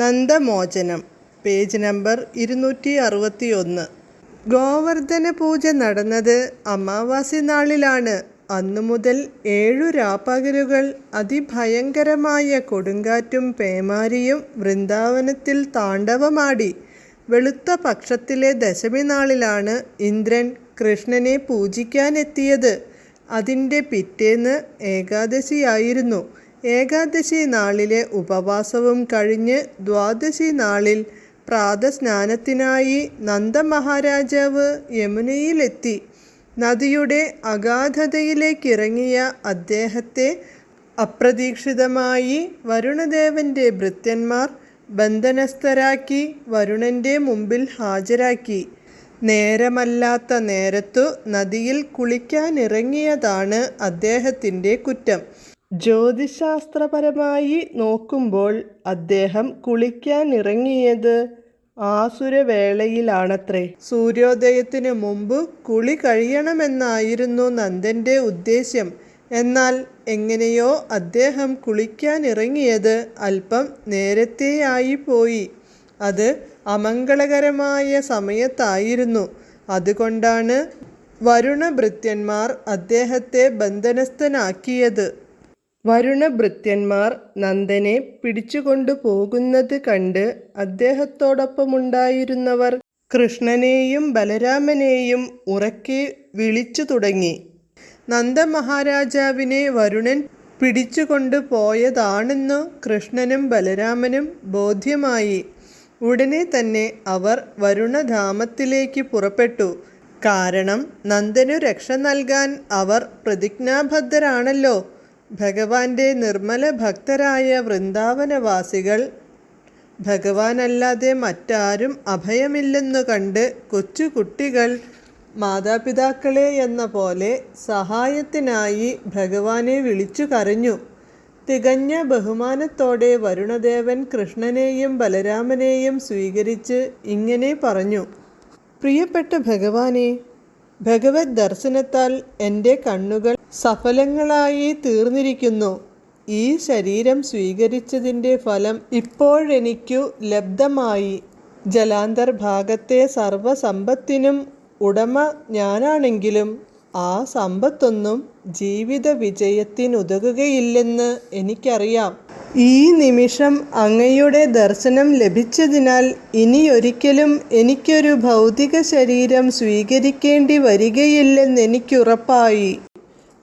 നന്ദമോചനം. Page number ഇരുന്നൂറ്റി അറുപത്തി ഒന്ന് ഗോവർദ്ധന പൂജ നടന്നത് അമാവാസി നാളിലാണ്. അന്നു മുതൽ ഏഴു രാപ്പകലുകൾ അതിഭയങ്കരമായ കൊടുങ്കാറ്റും പേമാരിയും വൃന്ദാവനത്തിൽ താണ്ഡവമാടി. വെളുത്ത പക്ഷത്തിലെ ദശമി നാളിലാണ് ഇന്ദ്രൻ കൃഷ്ണനെ പൂജിക്കാനെത്തിയത്. അതിന്റെ പിറ്റേന്ന് ഏകാദശിയായിരുന്നു. ഏകാദശി നാളിലെ ഉപവാസവും കഴിഞ്ഞ് ദ്വാദശി നാളിൽ പ്രാതസ്നാനത്തിനായി നന്ദമഹാരാജാവ് യമുനയിലെത്തി. നദിയുടെ അഗാധതയിലേക്കിറങ്ങിയ അദ്ദേഹത്തെ അപ്രതീക്ഷിതമായി വരുണദേവന്റെ ഭൃത്യന്മാർ ബന്ധനസ്ഥരാക്കി വരുണന്റെ മുമ്പിൽ ഹാജരാക്കി. നേരമല്ലാത്ത നേരത്തു നദിയിൽ കുളിക്കാനിറങ്ങിയതാണ് അദ്ദേഹത്തിന്റെ കുറ്റം. ജ്യോതിശാസ്ത്രപരമായി നോക്കുമ്പോൾ അദ്ദേഹം കുളിക്കാൻ കുളിക്കാനിറങ്ങിയത് ആസുരവേളയിലാണത്രേ. സൂര്യോദയത്തിന് മുമ്പ് കുളി കഴിയണമെന്നായിരുന്നു നന്ദന്റെ ഉദ്ദേശ്യം. എന്നാൽ എങ്ങനെയോ അദ്ദേഹം കുളിക്കാൻ കുളിക്കാനിറങ്ങിയത് അല്പം നേരത്തെയായി പോയി. അത് അമംഗളകരമായ സമയത്തായിരുന്നു. അതുകൊണ്ടാണ് വരുണഭൃത്യന്മാർ അദ്ദേഹത്തെ ബന്ധനസ്ഥനാക്കിയത്. വരുണഭൃത്യന്മാർ നന്ദനെ പിടിച്ചുകൊണ്ടുപോകുന്നത് കണ്ട് അദ്ദേഹത്തോടൊപ്പമുണ്ടായിരുന്നവർ കൃഷ്ണനെയും ബലരാമനെയും ഉറക്കെ വിളിച്ചു തുടങ്ങി. നന്ദമഹാരാജാവിനെ വരുണൻ പിടിച്ചുകൊണ്ടു പോയതാണെന്നു കൃഷ്ണനും ബലരാമനും ബോധ്യമായി. ഉടനെ തന്നെ അവർ വരുണധാമത്തിലേക്ക് പുറപ്പെട്ടു. കാരണം നന്ദനു രക്ഷ നൽകാൻ അവർ പ്രതിജ്ഞാബദ്ധരാണല്ലോ. ഭഗവാന്റെ നിർമ്മല ഭക്തരായ വൃന്ദാവനവാസികൾ. ഭഗവാനല്ലാതെ മറ്റാരും അഭയമില്ലെന്നു കണ്ട് കൊച്ചുകുട്ടികൾ മാതാപിതാക്കളെ എന്ന പോലെ സഹായത്തിനായി ഭഗവാനെ വിളിച്ചു കരഞ്ഞു. തികഞ്ഞ ബഹുമാനത്തോടെ വരുണദേവൻ കൃഷ്ണനെയും ബലരാമനെയും സ്വീകരിച്ച് ഇങ്ങനെ പറഞ്ഞു. പ്രിയപ്പെട്ട ഭഗവാനെ ഭഗവത് ദർശനത്താൽ എന്റെ കണ്ണുകൾ സഫലങ്ങളായി തീർന്നിരിക്കുന്നു. ഈ ശരീരം സ്വീകരിച്ചതിന്റെ ഫലം ഇപ്പോഴെനിക്കു ലബ്ധമായി. ജലാന്തർഭാഗത്തെ സർവസമ്പത്തിനും ഉടമ ഞാനാണെങ്കിലും ആ സമ്പത്തൊന്നും ജീവിത വിജയത്തിനുതകുകയില്ലെന്ന് എനിക്കറിയാം. ഈ നിമിഷം അങ്ങയുടെ ദർശനം ലഭിച്ചതിനാൽ ഇനിയൊരിക്കലും എനിക്കൊരു ഭൗതിക ശരീരം സ്വീകരിക്കേണ്ടി വരികയില്ലെന്നെനിക്കുറപ്പായി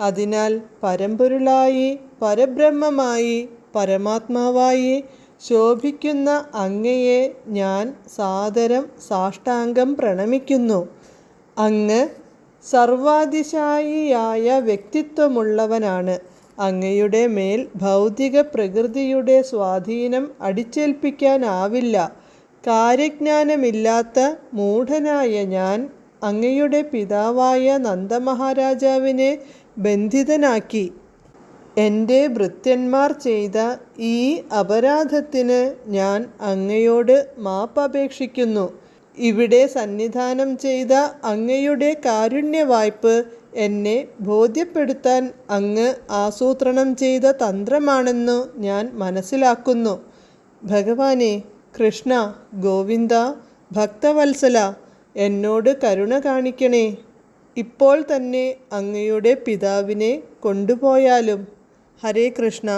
അതിനാൽ പരമ്പൊരുളായി പരബ്രഹ്മമായി പരമാത്മാവായി ശോഭിക്കുന്ന അങ്ങയെ ഞാൻ സാദരം സാഷ്ടാംഗം പ്രണമിക്കുന്നു. അങ്ങ് സർവാതിശായിയായ വ്യക്തിത്വമുള്ളവനാണ്. അങ്ങയുടെ മേൽ ഭൗതിക പ്രകൃതിയുടെ സ്വാധീനം അടിച്ചേൽപ്പിക്കാനാവില്ല. കാര്യജ്ഞാനമില്ലാത്ത മൂഢനായ ഞാൻ അങ്ങയുടെ പിതാവായ നന്ദമഹാരാജാവിനെ ബന്ധിതനാക്കി. എന്റെ ഭൃത്യന്മാർ ചെയ്ത ഈ അപരാധത്തിന് ഞാൻ അങ്ങയോട് മാപ്പപേക്ഷിക്കുന്നു. ഇവിടെ സന്നിധാനം ചെയ്ത അങ്ങയുടെ കാരുണ്യവായ്പ് എന്നെ ബോധ്യപ്പെടുത്താൻ അങ്ങ് ആസൂത്രണം ചെയ്ത തന്ത്രമാണെന്നു ഞാൻ മനസ്സിലാക്കുന്നു. ഭഗവാനെ കൃഷ്ണ ഗോവിന്ദ ഭക്തവത്സല എന്നോട് കരുണ കാണിക്കണേ. ഇപ്പോൾ തന്നെ അങ്ങയുടെ പിതാവിനെ കൊണ്ടുപോയാലും ഹരേ കൃഷ്ണ.